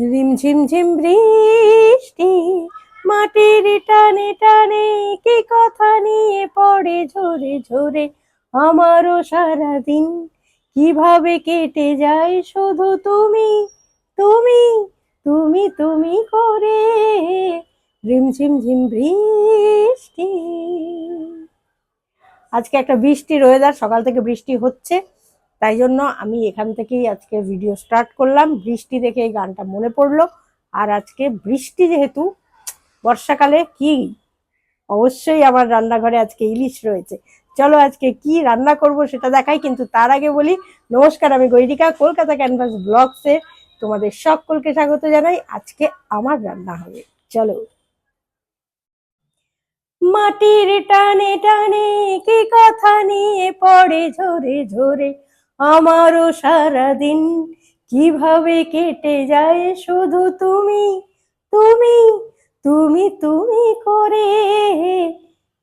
রিমঝিম ঝিম বৃষ্টি মাটির টানে টানে কি কথা নিয়ে পড়ে ঝরে ঝরে? আমারও সারাদিন কীভাবে কেটে যায় শুধু তুমি তুমি তুমি তুমি করে? রিমঝিম ঝিম বৃষ্টি। আজকে একটা বৃষ্টির ওয়েদার সকাল থেকে বৃষ্টি হচ্ছে। তাই জন্য আমি এখান থেকেই আজকে ভিডিও স্টার্ট করলাম। বৃষ্টি দেখে এই গানটা মনে পড়ল। আর আজকে বৃষ্টি যেহেতু, বর্ষাকালে কি অবশ্যই আমার রান্নাঘরে আজকে ইলিশ রয়েছে। চলো আজকে কি রান্না করব সেটা দেখাই, কিন্তু তার আগে বলি, নমস্কার, আমি গৈরিকা, কলকাতা ক্যানভাস ব্লগসে তোমাদের সকলকে স্বাগত জানাই। আজকে আমার রান্না হবে। চলো। মাটির টানে টানে কি কথা নিয়ে পড়ে ঝরে ঝরে? আমারও সারাদিন কীভাবে কেটে যায় শুধু তুমি তুমি তুমি তুমি করে।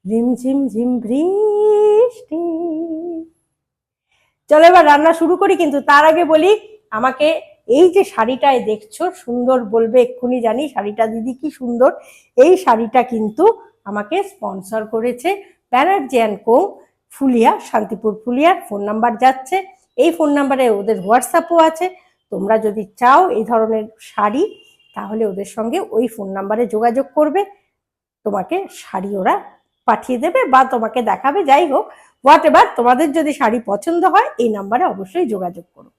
ঝিমঝিম ঝিম বৃষ্টি। চলো এবার রান্না শুরু করি, কিন্তু তার আগে বলি, আমাকে এই যে শাড়িটায় দেখছ, সুন্দর বলবে এক্ষুনি জানি, শাড়িটা দিদি কি সুন্দর। এই শাড়িটা কিন্তু আমাকে স্পন্সর করেছে ব্যানার্জি অ্যান্ড কো ফুলিয়া, শান্তিপুর ফুলিয়ার, ফোন নাম্বার যাচ্ছে। এই ফোন নাম্বারে ওদের হোয়াটসঅ্যাপও আছে। তোমরা যদি চাও এই ধরনের শাড়ি, তাহলে ওদের সঙ্গে ওই ফোন নাম্বারে যোগাযোগ করবে। তোমাকে শাড়ি ওরা পাঠিয়ে দেবে বা তোমাকে দেখাবে। যাই হোক হোয়াট এভার তোমাদের যদি শাড়ি পছন্দ হয়, এই নাম্বারে অবশ্যই যোগাযোগ করো।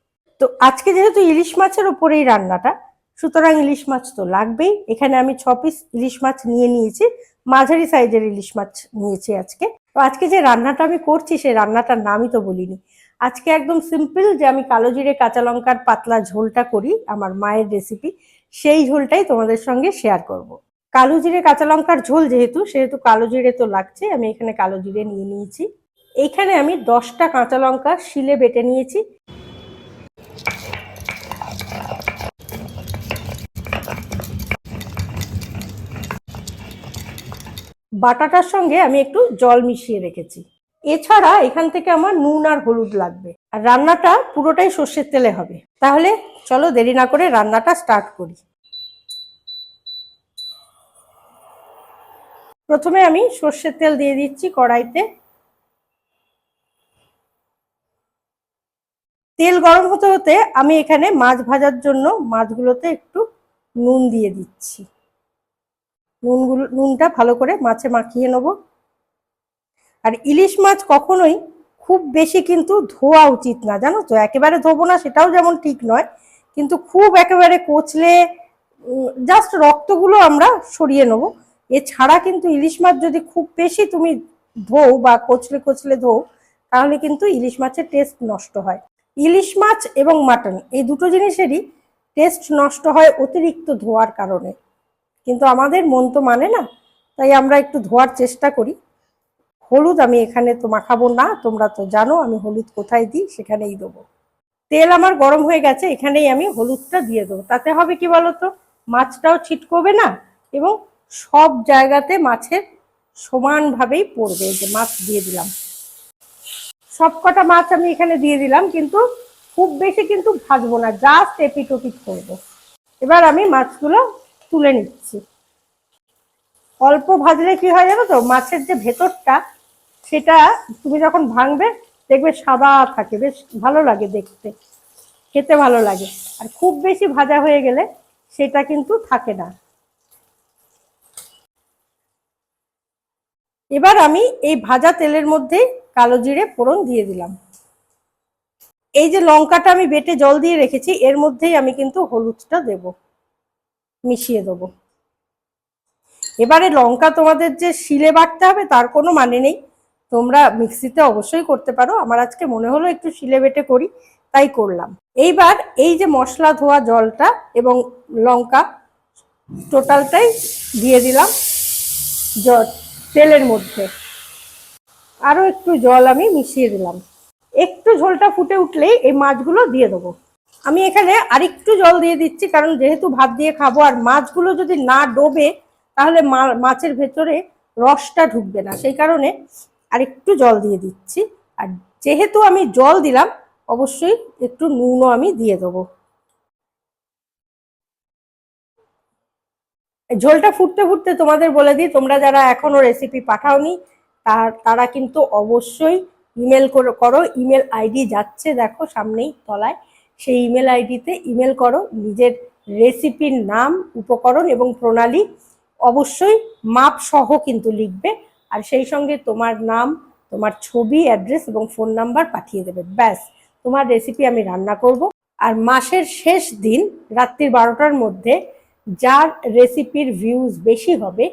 তো আজকে যেহেতু ইলিশ মাছের ওপরেই রান্নাটা, সুতরাং ইলিশ মাছ তো লাগবেই। এখানে আমি ছ পিস ইলিশ মাছ নিয়ে নিয়েছি। মাঝারি সাইজের ইলিশ মাছ নিয়েছি আজকে। তো আজকে যে রান্নাটা আমি করছি, সেই রান্নাটার নামই তো বলিনি। আজকে একদম সিম্পল যে আমি কালো জিরে কাঁচা লঙ্কার পাতলা ঝোলটা করি, আমার মায়ের রেসিপি সেই ঝোলটাই তোমাদের সঙ্গে শেয়ার করব। কালো জিরে কাঁচা লঙ্কার ঝোল যেহেতু, সেহেতু কালো জিরে তো লাগছে, আমি এখানে কালো জিরে নিয়ে নিয়েছি। এইখানে আমি দশটা কাঁচা লঙ্কা শিলে বেটে নিয়েছি। বাটাটার সঙ্গে আমি একটু জল মিশিয়ে রেখেছি। এছাড়া এখান থেকে আমার নুন আর হলুদ লাগবে। আর রান্নাটা পুরোটাই সর্ষের তেলে হবে। তাহলে চলো দেরি না করে রান্নাটা স্টার্ট করি। প্রথমে আমি সর্ষের তেল দিয়ে দিচ্ছি কড়াইতে। তেল গরম হতে হতে আমি এখানে মাছ ভাজার জন্য মাছগুলোতে একটু নুন দিয়ে দিচ্ছি। নুনগুলো, নুনটা ভালো করে মাছে মাখিয়ে নেব। আর ইলিশ মাছ কখনোই খুব বেশি কিন্তু ধোয়া উচিত না, জানো তো? একেবারে ধোবো না, সেটাও যেমন ঠিক নয়, কিন্তু খুব একেবারে কোচলে জাস্ট রক্তগুলো আমরা সরিয়ে নেব। এছাড়া কিন্তু ইলিশ মাছ যদি খুব বেশি তুমি ধোও বা কোচলে কোচলে ধোও, তাহলে কিন্তু ইলিশ মাছের টেস্ট নষ্ট হয়। ইলিশ মাছ এবং মাটন, এই দুটো জিনিসেরই টেস্ট নষ্ট হয় অতিরিক্ত ধোয়ার কারণে। কিন্তু আমাদের মন তো মানে না, তাই আমরা একটু ধোয়ার চেষ্টা করি। হলুদ আমি এখানে তো মাখাবো না, তোমরা তো জানো আমি হলুদ কোথায় দিই, সেখানেই দেবো। তেল আমার গরম হয়ে গেছে, এখানেই আমি হলুদটা দিয়ে দেবো। তাতে হবে কি বলতো? মাছটাও ছিটকবে না এবং সব জায়গাতে মাছের সমানভাবেই পড়বে যে মাছ দিয়ে দিলাম। সব কটা মাছ আমি এখানে দিয়ে দিলাম, কিন্তু খুব বেশি কিন্তু ভাজবো না, জাস্ট এপিট ওপিট করব। এবার আমি মাছগুলো তুলে নিচ্ছি। অল্প ভাজলে কি হয় জানো তো? মাছের যে ভেতরটা সেটা তুমি যখন ভাঙবে, দেখবে সাদা থাকে, বেশ ভালো লাগে দেখতে, খেতে ভালো লাগে। আর খুব বেশি ভাজা হয়ে গেলে সেটা কিন্তু থাকে না। এবার আমি এই ভাজা তেলের মধ্যে কালো জিরে ফোড়ন দিয়ে দিলাম। এই যে লঙ্কাটা আমি বেটে জল দিয়ে রেখেছি, এর মধ্যেই আমি কিন্তু হলুদটা দেব, মিশিয়ে দেবো। এবারে লঙ্কা তোমাদের যে শিলে বাটতে হবে, তার কোনো মানে নেই। তোমরা মিক্সিতে অবশ্যই করতে পারো। আমার আজকে মনে হলো একটু শিলে বেটে করি, তাই করলাম। এইবার এই যে মশলা ধোয়া জলটা এবং লঙ্কা টোটালটাই দিয়ে দিলাম তেলের মধ্যে। আরও একটু জল আমি মিশিয়ে দিলাম। একটু ঝোলটা ফুটে উঠলেই এই মাছগুলো দিয়ে দেবো। আমি এখানে আরেকটু জল দিয়ে দিচ্ছি, কারণ যেহেতু ভাত দিয়ে খাব, আর মাছগুলো যদি না ডোবে, তাহলে মাছের ভেতরে রসটা ঢুকবে না। সেই কারণে আরেকটু জল দিয়ে দিচ্ছি। আর যেহেতু আমি জল দিলাম, অবশ্যই একটু নুনও আমি দিয়ে দেবো। ঝোলটা ফুটতে ফুটতে তোমাদের বলে দিই, তোমরা যারা এখনও রেসিপি পাঠাওনি, তার, তারা কিন্তু অবশ্যই ইমেল করো ইমেল আইডি যাচ্ছে দেখো সামনেই তলায়। সেই ইমেল আইডিতে ইমেল করো। নিজের রেসিপির নাম, উপকরণ এবং প্রণালী অবশ্যই মাপ সহ কিন্তু লিখবে। আর সেই সঙ্গে তোমার নাম, তোমার ছবি, অ্যাড্রেস এবং ফোন নাম্বার পাঠিয়ে দেবে। ব্যাস, তোমার রেসিপি আমি রান্না করব। আর মাসের শেষ দিন, রাত্রির বারোটার মধ্যে যার রেসিপির ভিউজ বেশি হবে,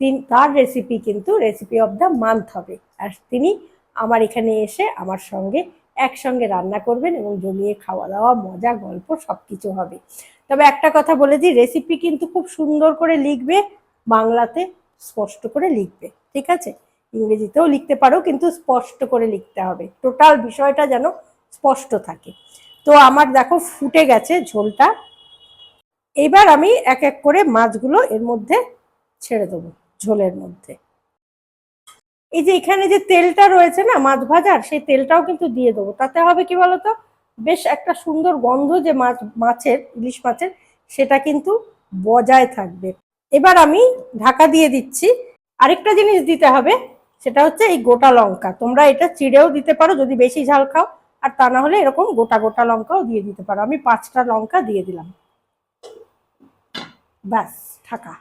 তিন, তার রেসিপি কিন্তু রেসিপি অফ দ্য মান্থ হবে। আর তিনি আমার এখানে এসে আমার সঙ্গে একসঙ্গে রান্না করবেন এবং জমিয়ে খাওয়া দাওয়া মজা, গল্প সব কিছু হবে। তবে একটা কথা বলে দিই রেসিপি কিন্তু খুব সুন্দর করে লিখবে বাংলাতে। স্পষ্ট করে লিখবে, ঠিক আছে? ইংরেজিতেও লিখতে পারো, কিন্তু স্পষ্ট করে লিখতে হবে। টোটাল বিষয়টা যেন স্পষ্ট থাকে। তো আমার দেখো ফুটে গেছে ঝোলটা। এবার আমি এক এক করে মাছগুলো এর মধ্যে ছেড়ে দেবো, ঝোলের মধ্যে। এই যে এখানে যে তেলটা রয়েছে না, মাছ ভাজার, সেই তেলটাও কিন্তু দিয়ে দেবো। তাতে হবে কি বলতো? বেশ একটা সুন্দর গন্ধ যে মাছ, মাছের, ইলিশ মাছের, সেটা কিন্তু বজায় থাকবে। এবার আমি ঢাকা দিয়ে দিচ্ছি। আরেকটা জিনিস দিতে হবে, সেটা হচ্ছে এই গোটা লঙ্কা। তোমরা এটা চিড়েও দিতে পারো, যদি বেশি ঝাল খাও, আর তা না হলে এরকম গোটা গোটা লঙ্কাও দিয়ে দিতে পারো। আমি পাঁচটা লঙ্কা দিয়ে দিলাম। ব্যাস, ঢাকা।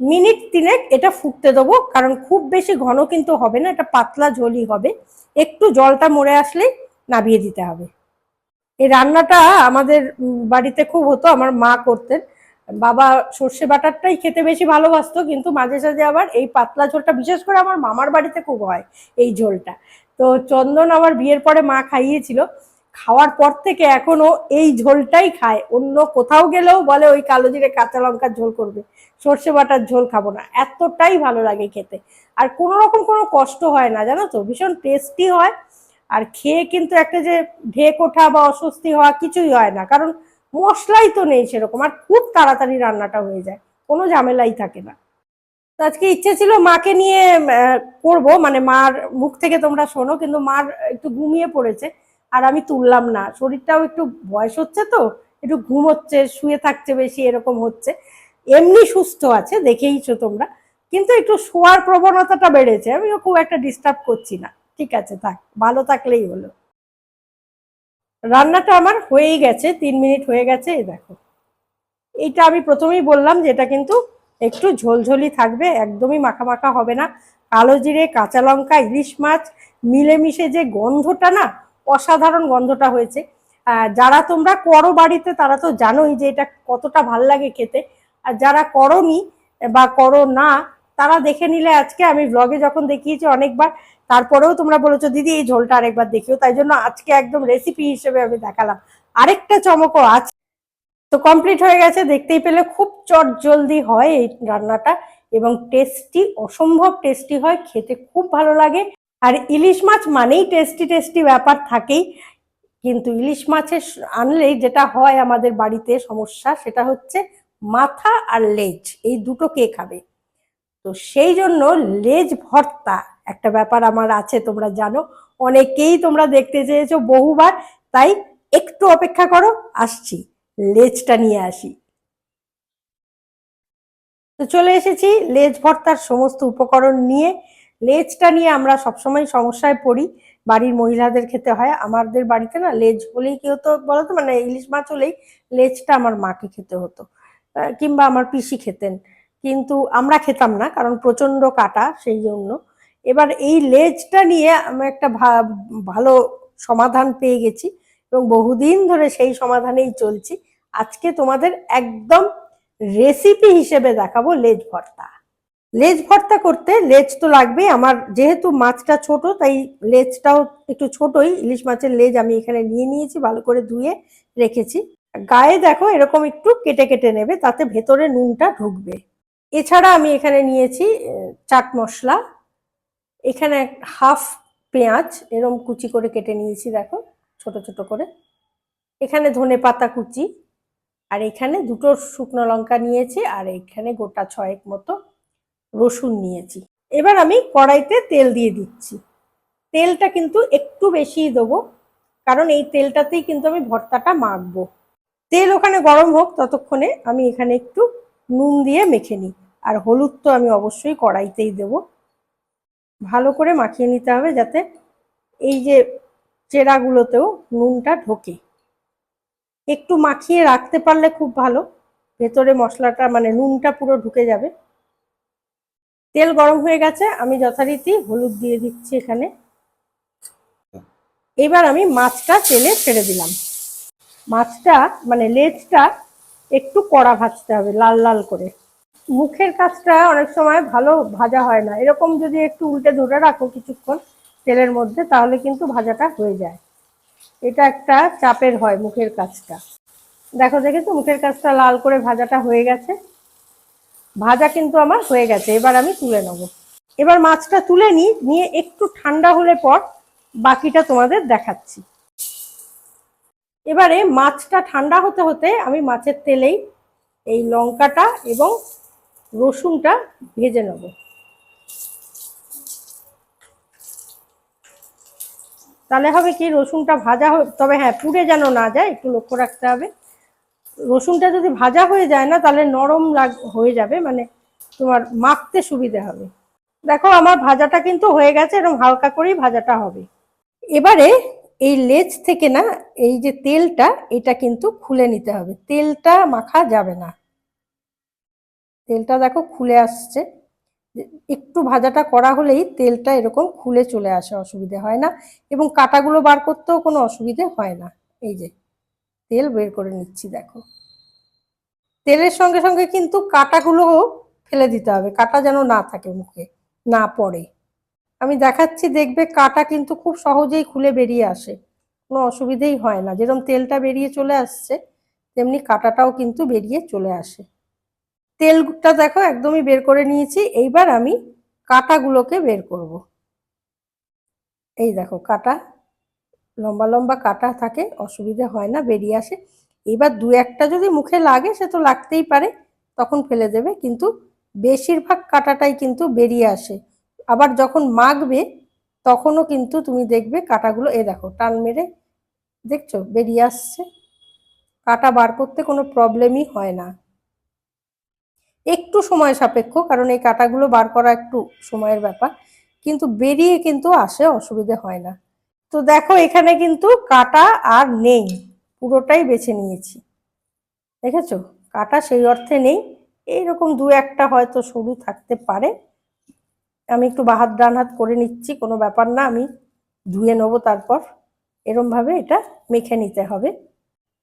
মিনিট তিনেক এটা ফুটতে দেবো, কারণ খুব বেশি ঘন কিন্তু হবে না, এটা পাতলা ঝোলই হবে। একটু জলটা মরে আসলেই নাবিয়ে দিতে হবে। এই রান্নাটা আমাদের বাড়িতে খুব হতো, আমার মা করতেন। বাবা সর্ষে বাটারটাই খেতে বেশি ভালোবাসতো, কিন্তু মাঝে সাঝে আবার এই পাতলা ঝোলটা, বিশেষ করে আমার মামার বাড়িতে খুব হয় এই ঝোলটা। তো চন্দন আমার বিয়ের পরে মা খাইয়েছিল। খাওয়ার পর থেকে এখনও এই ঝোলটাই খায়। অন্য কোথাও গেলেও বলে ওই কালো জিরে কাঁচা লঙ্কার ঝোল করবে। সর্ষে বাটার ঝোল খাব না। এতটাই ভালো লাগে খেতে। আর কোনো রকম কোনো কষ্ট হয় না, জানো তো? ভীষণ টেস্টি হয়। আর খেয়ে কিন্তু একটা যে ঢেক ওঠা বা অস্বস্তি হওয়া কিছুই হয় না। কারণ মশলাই তো নেই সেরকম, আর খুব তাড়াতাড়ি রান্নাটা হয়ে যায়, কোনো ঝামেলাই থাকে না। তো আজকে ইচ্ছে ছিল মাকে নিয়ে করব মানে মার মুখ থেকে তোমরা শোনো, কিন্তু মার একটু ঘুমিয়ে পড়েছে, আর আমি তুললাম না। শরীরটাও একটু বয়স হচ্ছে তো, একটু ঘুম হচ্ছে, শুয়ে থাকছে বেশি, এরকম হচ্ছে। এমনি সুস্থ আছে, দেখেইছো তোমরা, কিন্তু একটু শোয়ার প্রবণতাটা বেড়েছে, আমিও খুব একটা ডিস্টার্ব করছি না। ঠিক আছে, থাক, ভালো থাকলেই হলো। রান্নাটা আমার হয়েই গেছে, তিন মিনিট হয়ে গেছে, এই দেখো। এইটা আমি প্রথমেই বললাম যে এটা কিন্তু একটু ঝোলঝোলি থাকবে, একদমই মাখা মাখা হবে না। কালো জিরে, কাঁচা লঙ্কা, ইলিশ মাছ, মিলেমিশে যে গন্ধটা না, অসাধারণ গন্ধটা হয়েছে। যারা তোমরা করো বাড়িতে, তারা তো জানোই যে এটা কতটা ভালো লাগে খেতে। আর যারা করনি বা করো না, তারা দেখে নিলে আজকে আমি ব্লগে যখন দেখিয়েছি অনেকবার তারপরেও তোমরা বলেছ, দিদি, এই ঝোলটা আরেকবার দেখিও। তাই জন্য আজকে একদম রেসিপি হিসেবে আমি দেখালাম। আরেকটা চমকও আছে। তো কমপ্লিট হয়ে গেছে, দেখতেই পেলে খুব চট জলদি হয় এই রান্নাটা এবং টেস্টি অসম্ভব টেস্টি হয়, খেতে খুব ভালো লাগে। আর ইলিশ মাছ মানেই টেস্টি টেস্টি ব্যাপার থাকেই। কিন্তু ইলিশ মাছের আনলেই যেটা হয় আমাদের বাড়িতে সমস্যা, সেটা হচ্ছে মাথা আর লেজ, এই দুটো কে খাবে? তো সেই জন্য লেজ ভর্তা একটা ব্যাপার আমার আছে, তোমরা জানো। অনেকেই তোমরা দেখতে চেয়েছো বহুবার, তাই একটু অপেক্ষা করো, আসছি, লেজটা নিয়ে আসি। তো চলে এসেছি লেজ ভর্তার সমস্ত উপকরণ নিয়ে। লেজটা নিয়ে আমরা সবসময় সমস্যায় পড়ি, বাড়ির মহিলাদের খেতে হয়। আমাদের বাড়িতে না লেজ হলেই কি হতো বলতো? মানে ইলিশ মাছ হলেই লেজটা আমার মাকে খেতে হতো কিংবা আমার পিসি খেতেন। কিন্তু আমরা খেতাম না, কারণ প্রচণ্ড কাটা, সেই জন্য। এবার এই লেজটা নিয়ে আমি একটা ভালো সমাধান পেয়ে গেছি এবং বহুদিন ধরে সেই সমাধানেই চলছি। আজকে তোমাদের একদম রেসিপি হিসেবে দেখাবো লেজ ভর্তা। লেজ ভর্তা করতে লেজ তো লাগবেই, আমার যেহেতু মাছটা ছোট, তাই লেজটাও একটু ছোটই, ইলিশ মাছের লেজ আমি এখানে নিয়ে নিয়েছি, ভালো করে ধুয়ে রেখেছি। গায়ে দেখো এরকম একটু কেটে কেটে নেবে, তাতে ভেতরে নুনটা ঢুকবে। এছাড়া আমি এখানে নিয়েছি চাট মশলা। এখানে হাফ পেঁয়াজ এরম কুচি করে কেটে নিয়েছি, দেখো, ছোট ছোট করে। এখানে ধনে পাতা কুচি, আর এখানে দুটো শুকনো লঙ্কা নিয়েছি, আর এখানে গোটা ছয়েক মতো রসুন নিয়েছি। এবার আমি কড়াইতে তেল দিয়ে দিচ্ছি। তেলটা কিন্তু একটু বেশিই দেবো, কারণ এই তেলটাতেই কিন্তু আমি ভর্তাটা মাখবো। তেল ওখানে গরম হোক, ততক্ষণে আমি এখানে একটু নুন দিয়ে মেখে নিই, আর হলুদ তো আমি অবশ্যই কড়াইতেই দেব। ভালো করে মাখিয়ে নিতে হবে যাতে এই যে চেরাগুলোতেও নুনটা ঢোকে। একটু মাখিয়ে রাখতে পারলে খুব ভালো। ভেতরে মশলাটা মানে নুনটা পুরো ঢুকে যাবে। তেল গরম হয়ে গেছে, আমি যথারীতি হলুদ দিয়ে দিচ্ছি এখানে। এবার আমি মাছটা তেলে ছেড়ে দিলাম। মাছটা মানে লেজটা একটু কড়া ভাজতে হবে, লাল লাল করে। মুখের কাজটা অনেক সময় ভালো ভাজা হয় না। এরকম যদি একটু উল্টে ধরে রাখো কিছুক্ষণ তেলের মধ্যে, তাহলে কিন্তু ভাজাটা হয়ে যায়। এটা একটা চাপের হয় মুখের কাজটা। দেখো দেখেছ, মুখের কাজটা লাল করে ভাজাটা হয়ে গেছে। ভাজা কিন্তু আমার হয়ে গেছে, এবার আমি তুলে নেব। এবার মাছটা তুলে নিই নিয়ে একটু ঠান্ডা হলে পর বাকিটা তোমাদের দেখাচ্ছি। এবারে মাছটা ঠান্ডা হতে হতে আমি মাছের তেলেই এই লঙ্কাটা এবং রসুনটা ভেজে নেব। তাহলে হবে কি, রসুনটা ভাজা তবে হ্যাঁ পুড়ে যেন না যায়, একটু লক্ষ্য রাখতে হবে। রসুনটা যদি ভাজা হয়ে যায় না, তাহলে নরম লাগ, হয়ে যাবে মানে তোমার মাখতে সুবিধে হবে। দেখো, আমার ভাজাটা কিন্তু হয়ে গেছে এরকম হালকা করেই ভাজাটা হবে। এবারে এই লেজ থেকে না, এই যে তেলটা, এটা কিন্তু খুলে নিতে হবে। তেলটা মাখা যাবে না। তেলটা দেখো খুলে আসছে। একটু ভাজাটা করা হলেই তেলটা এরকম খুলে চলে আসে অসুবিধে হয় না এবং কাটাগুলো বার করতেও কোনো অসুবিধে হয় না। এই যে, তেল বের করে নিচ্ছি দেখো। তেলের সঙ্গে সঙ্গে কিন্তু কাটাগুলোও ফেলে দিতে হবে, কাটা যেন না থাকে মুখে, না পড়ে। আমি দেখাচ্ছি, দেখবে কাটা কিন্তু খুব সহজেই খুলে বেরিয়ে আসে, কোনো অসুবিধেই হয় না। যেরকম তেলটা বেরিয়ে চলে আসছে, তেমনি কাটাটাও কিন্তু বেরিয়ে চলে আসে। তেলটা দেখো একদমই বের করে নিয়েছি। এইবার আমি কাটাগুলোকে বের করব। এই দেখো কাটা, লম্বা লম্বা কাটা থাকে, অসুবিধে হয় না, বেরিয়ে আসে। এবার দু একটা যদি মুখে লাগে, সে তো লাগতেই পারে, তখন ফেলে দেবে। কিন্তু বেশিরভাগ কাটাটাই কিন্তু বেরিয়ে আসে। আবার যখন মাখবে, তখনও কিন্তু তুমি দেখবে কাটাগুলো, এ দেখো, টান মেরে দেখছ, বেরিয়ে আসছে। কাটা বার করতে কোনো প্রবলেমই হয় না। একটু সময় সাপেক্ষ, কারণ এই কাটাগুলো বার করা একটু সময়ের ব্যাপার। কিন্তু বেরিয়ে কিন্তু আসে, অসুবিধে হয় না। তো দেখো, এখানে কিন্তু কাটা আর নেই, পুরোটাই বেছে নিয়েছি। দেখেছ? কাটা সেই অর্থে নেই। এইরকম দু একটা হয়তো সরু থাকতে পারে। আমি একটু বাহাত ডান হাত করে নিচ্ছি, কোনো ব্যাপার না, আমি ধুয়ে নেব তারপর। এরমভাবে এটা মেখে নিতে হবে।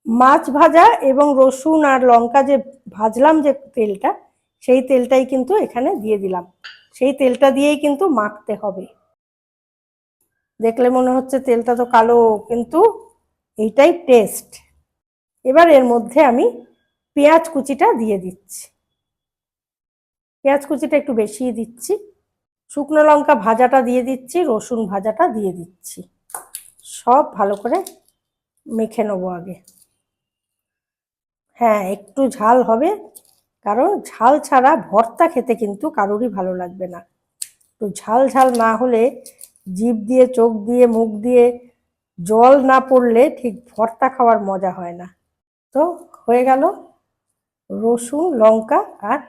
মাছ ভাজা এবং রসুন আর লঙ্কা যে ভাজলাম যে তেলটা সেই তেলটাই কিন্তু এখানে দিয়ে দিলাম। সেই তেলটা দিয়েই কিন্তু মাখতে হবে। দেখলে মনে হচ্ছে তেলটা তো কালো, কিন্তু এইটাই টেস্ট এবার এর মধ্যে আমি পেঁয়াজ কুচিটা দিয়ে দিচ্ছি। পেঁয়াজ কুচিটা একটু বেশি দিচ্ছি। শুকনো লঙ্কা ভাজাটা দিয়ে দিচ্ছি, রসুন ভাজাটা দিয়ে দিচ্ছি। সব ভালো করে মেখে নেব আগে। হ্যাঁ একটু ঝাল হবে। কারণ ঝাল ছাড়া ভর্তা খেতে কিন্তু কারোরই ভালো লাগবে না। তো ঝাল ঝাল না হলে জিভ দিয়ে, চোখ দিয়ে, মুখ দিয়ে জল না পড়লে ঠিক ভর্তা খাওয়ার মজা হয় না। তো হয়ে গেল রসুন, লঙ্কা আর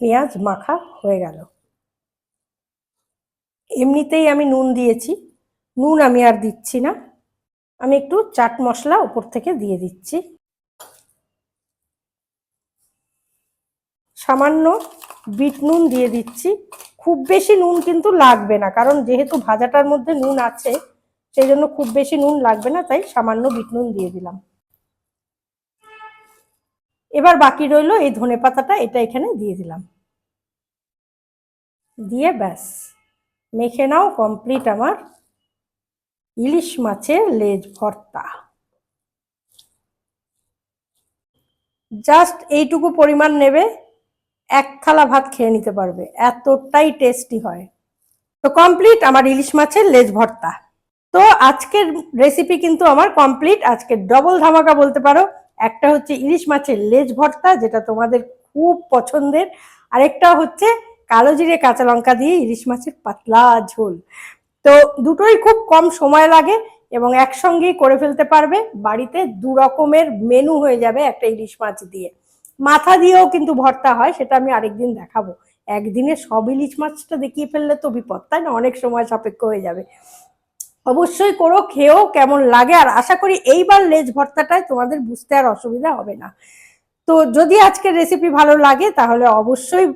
পেঁয়াজ মাখা হয়ে গেল। এমনিতেই আমি নুন দিয়েছি। নুন আমি আর দিচ্ছি না। আমি একটু চাট মশলা উপর থেকে দিয়ে দিচ্ছি। সামান্য বিট নুন দিয়ে দিচ্ছি। খুব বেশি নুন কিন্তু লাগবে না, কারণ যেহেতু ভাজাটার মধ্যে নুন আছে, সেই জন্য খুব বেশি নুন লাগবে না, তাই সামান্য বিট নুন দিয়ে দিলাম। এবার বাকি রইল এই ধনে পাতাটা, এটা এখানে দিয়ে দিলাম। দিয়ে ব্যাস, মেখে নাও কমপ্লিট আমার ইলিশ মাছের লেজ ভর্তা। জাস্ট এইটুকু পরিমাণ নেবে এক থালা ভাত খেয়ে নিতে পারবে। এতটাই টেস্টি হয়। তো কমপ্লিট আমার ইলিশ মাছের লেজ ভর্তা। তো আজকের রেসিপি কিন্তু আমার কমপ্লিট আজকে ডবল ধামাকা বলতে পারো। একটা হচ্ছে ইলিশ মাছের লেজ ভর্তা, যেটা তোমাদের খুব পছন্দের। আরেকটা হচ্ছে কালো জিরে কাঁচা লঙ্কা দিয়ে ইলিশ মাছের পাতলা ঝোল। তো দুটোই খুব কম সময় লাগে এবং একসঙ্গেই করে ফেলতে পারবে। বাড়িতে দু রকমের মেনু হয়ে যাবে একটা ইলিশ মাছ দিয়ে। মাথা দিয়েও কিন্তু ভর্তা হয়, সেটা আমি আরেকদিন দেখাবো। একদিনে সব ইলিশ মাছটা দেখিয়ে ফেললে তো বিপদ, তাই না? অনেক সময় সাপেক্ষ হয়ে যাবে। অবশ্যই করো, খেয়েও কেমন লাগে। আর আশা করি এইবার লেজ ভর্তাটায় তোমাদের বুঝতে আর অসুবিধা হবে না। তো যদি আজকের রেসিপি ভালো লাগে, তাহলে অবশ্যই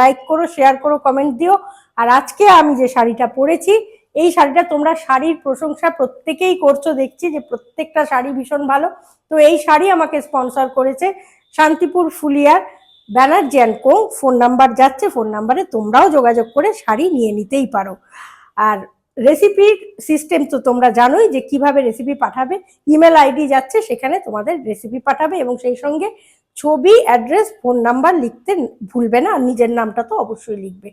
লাইক করো শেয়ার করো কমেন্ট দিও। আর আজকে আমি যে শাড়িটা পরেছি, এই শাড়িটা তোমরা শাড়ির প্রশংসা প্রত্যেকেই করছ, দেখছি যে প্রত্যেকটা শাড়ি ভীষণ ভালো। তো এই শাড়ি আমাকে স্পন্সর করেছে Shantipur ফুলিয়ার Banerjee and co phone number যাচ্ছে, ফোন নাম্বারে তোমরাও যোগাযোগ করে শাড়ি নিয়ে নিতেই পারো। আর রেসিপির সিস্টেম তো তোমরা জানোই যে কীভাবে রেসিপি পাঠাবে ইমেল আইডি যাচ্ছে, সেখানে তোমাদের রেসিপি পাঠাবে এবং সেই সঙ্গে ছবি অ্যাড্রেস ফোন নাম্বার লিখতে ভুলবে না, আর নিজের নামটা তো অবশ্যই লিখবে।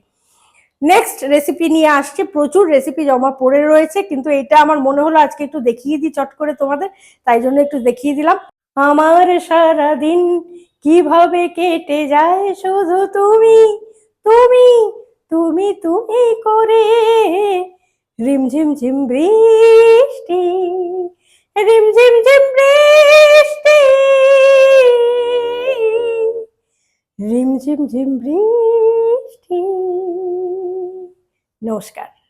নেক্সট রেসিপি নিয়ে আসছে, প্রচুর রেসিপি জমা পড়ে রয়েছে, কিন্তু এটা আমার মনে হলো আজকে একটু দেখিয়ে দিই চট করে তোমাদের, তাই জন্য একটু দেখিয়ে দিলাম। আমার সারাদিন কীভাবে কেটে যায় শুধু তুমি তুমি তুমি তুমি করে রিমঝিম ঝিম বৃষ্টি রিমঝিম ঝিম বৃষ্টি রিমঝিম ঝিম বৃষ্টি। নমস্কার।